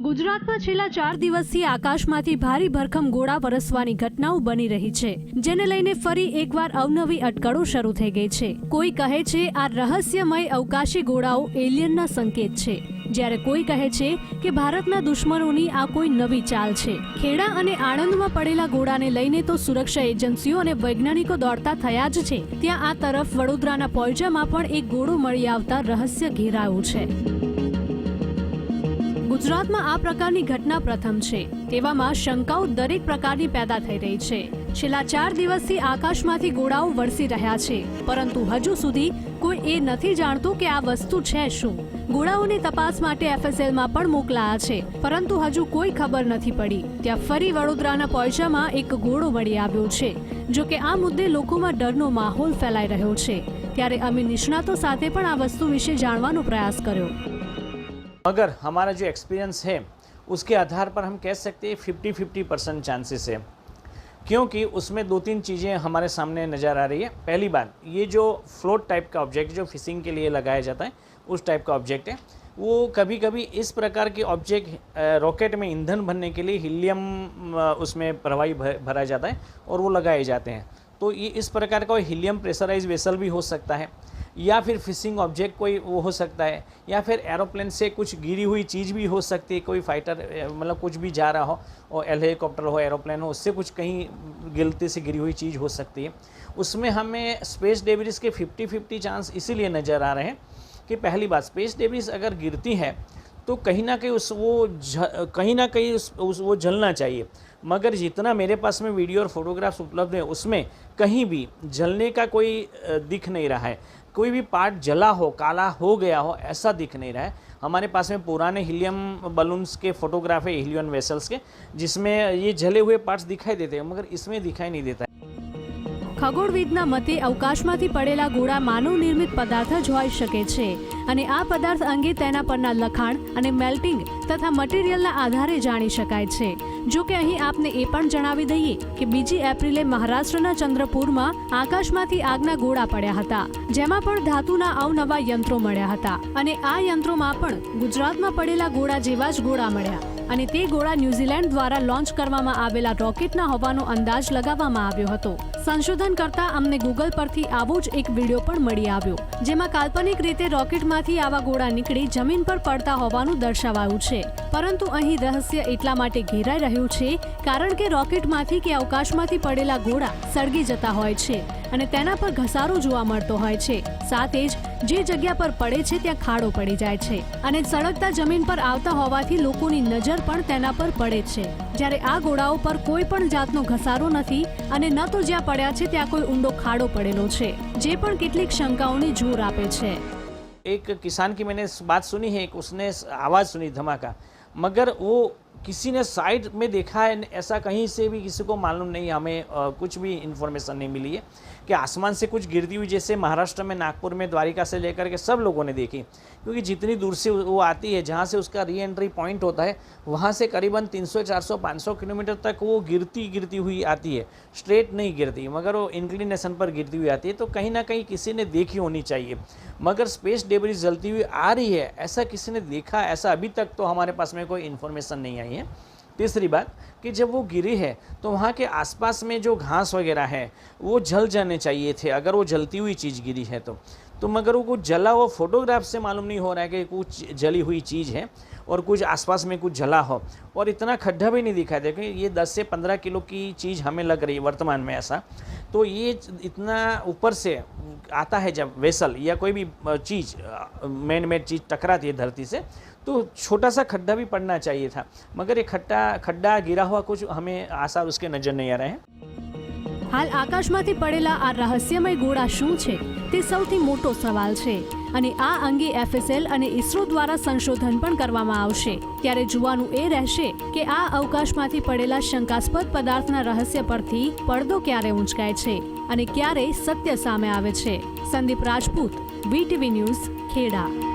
ગુજરાતમાં છેલ્લા ચાર દિવસથી આકાશમાંથી ભારે ભરખમ ગોળા વરસવાની ઘટનાઓ બની રહી છે, જેને લઈને ફરી એકવાર અવનવી અટકળો શરૂ થઈ ગઈ છે. કોઈ કહે છે, આ રહસ્યમય અવકાશી ગોળાઓ એલિયનના સંકેત છે, જ્યારે કોઈ કહે છે કે ભારતના દુશ્મનોની આ કોઈ નવી ચાલ છે. ખેડા અને આણંદમાં પડેલા ગોળાને લઈને તો સુરક્ષા એજન્સીઓ અને વૈજ્ઞાનિકો દોડતા થયા જ છે. ત્યાં આ તરફ વડોદરાના પોયજામાં પણ એક ગોળો મળી આવતા રહસ્ય ઘેરાયું છે. ગુજરાતમાં આ પ્રકારની ઘટના પ્રથમ છે. તેવામાં શંકાઓ દરેક પ્રકારની પેદા થઈ રહી છે. છેલ્લા ચાર દિવસથી આકાશમાંથી ગોળાઓ વરસી રહ્યા છે. પરંતુ હજુ સુધી કોઈ એ નથી જાણતું કે આ વસ્તુ છે શું. ગોળાઓની તપાસ માટે એફએસએલમાં પણ મોકલાયા છે. પરંતુ હજુ કોઈ ખબર નથી પડી. ત્યાં ફરી વડોદરાના પોયચામાં એક ગોળો મળી આવ્યો છે. જો કે આ મુદ્દે લોકોમાં ડરનો માહોલ ફેલાઈ રહ્યો છે. ત્યારે અમે નિષ્ણાતો સાથે પણ આ વસ્તુ વિશે જાણવાનો પ્રયાસ કર્યો. मगर हमारा जो एक्सपीरियंस है, उसके आधार पर हम कह सकते हैं फिफ्टी फिफ्टी परसेंट चांसेस है। क्योंकि उसमें दो तीन चीज़ें हमारे सामने नज़र आ रही है। पहली बात, ये जो फ्लोट टाइप का ऑब्जेक्ट जो फिशिंग के लिए लगाया जाता है, उस टाइप का ऑब्जेक्ट है। वो कभी कभी इस प्रकार के ऑब्जेक्ट रॉकेट में ईंधन भरने के लिए हीलियम उसमें प्रवाही भरा जाता है और वो लगाए जाते हैं। तो ये इस प्रकार का हीलियम प्रेशराइज वेसल भी हो सकता है। या फिर फिशिंग ऑब्जेक्ट कोई वो हो सकता है या फिर एरोप्लेन से कुछ गिरी हुई चीज़ भी हो सकती है कोई फाइटर मतलब कुछ भी जा रहा हो और हेलीकॉप्टर हो एरोप्लेन हो उससे कुछ कहीं गिलते से गिरी हुई चीज़ हो सकती है। उसमें हमें स्पेस डेब्रिस के 50 50 चांस इसीलिए नज़र आ रहे हैं कि पहली बात स्पेस डेब्रिस अगर गिरती है तो कहीं ना कहीं उस वो कहीं ना कहीं उस, उस वो जलना चाहिए। मगर जितना मेरे पास में वीडियो और फोटोग्राफ्स उपलब्ध है उसमें कहीं भी जलने का कोई दिख नहीं रहा है। कोई भी पार्ट जला हो, काला हो गया हो, ऐसा दिख नहीं रहा है। हमारे पास में पुराने हीलियम बलून्स के फोटोग्राफ है हीलियन वेसल्स के, जिसमें ये जले हुए पार्ट्स दिखाई देते हैं, मगर इसमें दिखाई नहीं देता है। ખગોળવિદના મતે અવકાશમાંથી પડેલા ગોળા માનવ નિર્મિત પદાર્થ જ હોઈ શકે છે અને આ પદાર્થ અંગે તેના પરના લખાણ અને મેલ્ટિંગ તથા મટીરિયલના આધારે જાણી શકાય છે. જો કે અહીં આપને એ પણ જણાવી દઈએ કે બીજી એપ્રિલે મહારાષ્ટ્રના ચંદ્રપુરમાં આકાશમાંથી આગના ગોળા પડ્યા હતા, જેમાં પણ ધાતુના અવનવા યંત્રો મળ્યા હતા અને આ યંત્રોમાં પણ ગુજરાતમાં પડેલા ગોળા જેવા જ ગોળા મળ્યા. અને તે ગોળા ન્યૂઝીલેન્ડ દ્વારા લોન્ચ કરવામાં આવેલા રોકેટના હોવાનો અંદાજ લગાવવામાં આવ્યો હતો. સંશોધન કરતા અમને ગૂગલ પરથી આવો જ એક વીડિયો પણ મળી આવ્યો, જેમાં કાલ્પનિક રીતે રોકેટમાંથી આવા ગોળા નીકળી જમીન પર પડતા હોવાનું દર્શાવાયું છે. પરંતુ અહીં રહસ્ય એટલા માટે ઘેરાઈ રહ્યું છે, કારણ કે રોકેટમાંથી કે અવકાશમાંથી પડેલા ગોળા સળગી જતા હોય છે અને તેના પર ઘસારો જોવા મળતો હોય છે. સાથે જ, જે જગ્યા પર પડે છે ત્યાં ખાડો પડી જાય છે અને સળગતા જમીન પર આવતા હોવાથી લોકોની નજર પણ તેના પર પડે છે. જ્યારે આ ગોળાઓ પર કોઈ પણ જાતનો ઘસારો નથી અને ન તો જ્યાં પડ્યા છે ત્યાં કોઈ ઊંડો ખાડો પડેલો છે, જે પણ કેટલીક શંકાઓને જોર આપે છે. એક કિસાન કી મેને બાત સુની હે, એક ઉસને આવાજ સુની ધમાકા. મગર વો किसी ने साइड में देखा है ऐसा कहीं से भी किसी को मालूम नहीं हमें अ, कुछ भी इन्फॉर्मेशन नहीं मिली है कि आसमान से कुछ गिरती हुई जैसे महाराष्ट्र में नागपुर में द्वारिका से लेकर के सब लोगों ने देखी। क्योंकि जितनी दूर से वो आती है जहाँ से उसका री एंट्री पॉइंट होता है वहाँ से करीबन 300 400 500 किलोमीटर तक वो गिरती गिरती हुई आती है। स्ट्रेट नहीं गिरती मगर वो इंक्लिनेशन पर गिरती हुई आती है तो कहीं ना कहीं किसी ने देखी होनी चाहिए। मगर स्पेस डेबरी जलती हुई आ रही है ऐसा किसी ने देखा ऐसा अभी तक तो हमारे पास में कोई इन्फॉर्मेशन नहीं आई है। तीसरी बात कि जब वो गिरी है तो वहाँ के आसपास में जो घास वगैरह है, वो जल जाने चाहिए थे, अगर वो जलती हुई चीज़ गिरी है तो। तो मगर वो कुछ जला वो फोटोग्राफ से मालूम नहीं हो रहा है कि कुछ जली हुई चीज़ है। और कुछ आसपास में कुछ जला हो और इतना खड्डा भी नहीं दिखाई दे क्योंकि ये 10 से 15 किलो की चीज़ हमें लग रही है वर्तमान में ऐसा तो ये इतना ऊपर से आता है जब वेसल या कोई भी चीज़ मैन मेड चीज़ टकराती है धरती से तो छोटा सा खड्डा भी पड़ना चाहिए था मगर ये खड्डा खड्डा गिरा हुआ कुछ हमें आसार उसके नज़र नहीं आ रहे हैं હાલ આકાશમાંથી પડેલા આ રહસ્યમય ગોળા શું છે તે સૌથી મોટો સવાલ છે અને આ અંગે એફએસએલ અને ઇસરો દ્વારા સંશોધન પણ કરવામાં આવશે. ત્યારે જોવાનું એ રહેશે કે આ અવકાશમાંથી પડેલા શંકાસ્પદ પદાર્થના રહસ્ય પરથી પડદો ક્યારે ઊંચકાય છે અને ક્યારે સત્ય સામે આવે છે. Sandeep Rajput VTV news Kheda.